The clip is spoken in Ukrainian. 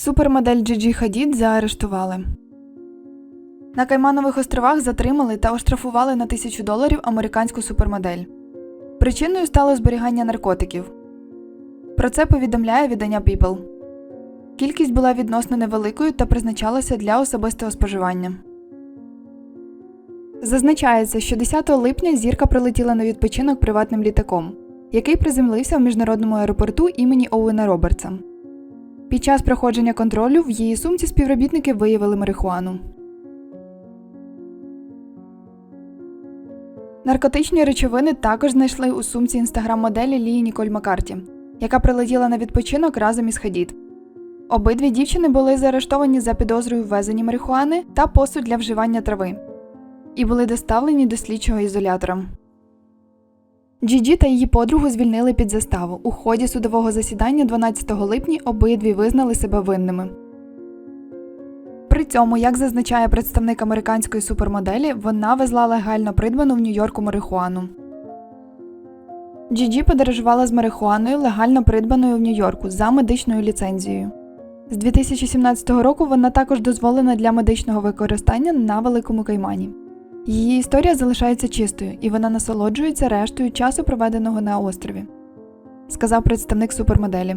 Супермодель Джиджі Хадід заарештували. На Кайманових островах затримали та оштрафували на тисячу доларів американську супермодель. Причиною стало зберігання наркотиків. Про це повідомляє видання People. Кількість була відносно невеликою та призначалася для особистого споживання. Зазначається, що 10 липня зірка прилетіла на відпочинок приватним літаком, який приземлився в міжнародному аеропорту імені Оуена Робертса. Під час проходження контролю в її сумці співробітники виявили марихуану. Наркотичні речовини також знайшли у сумці інстаграм-моделі Лії Ніколь Маккарті, яка прилетіла на відпочинок разом із Хадід. Обидві дівчини були заарештовані за підозрою ввезення марихуани та посуд для вживання трави і були доставлені до слідчого ізолятора. Джіджі та її подругу звільнили під заставу. У ході судового засідання 12 липня обидві визнали себе винними. При цьому, як зазначає представник американської супермоделі, вона везла легально придбану в Нью-Йорку марихуану. Джіджі подорожувала з марихуаною, легально придбаною в Нью-Йорку за медичною ліцензією. З 2017 року вона також дозволена для медичного використання на Великому Каймані. Її історія залишається чистою, і вона насолоджується рештою часу, проведеного на острові, сказав представник супермоделі.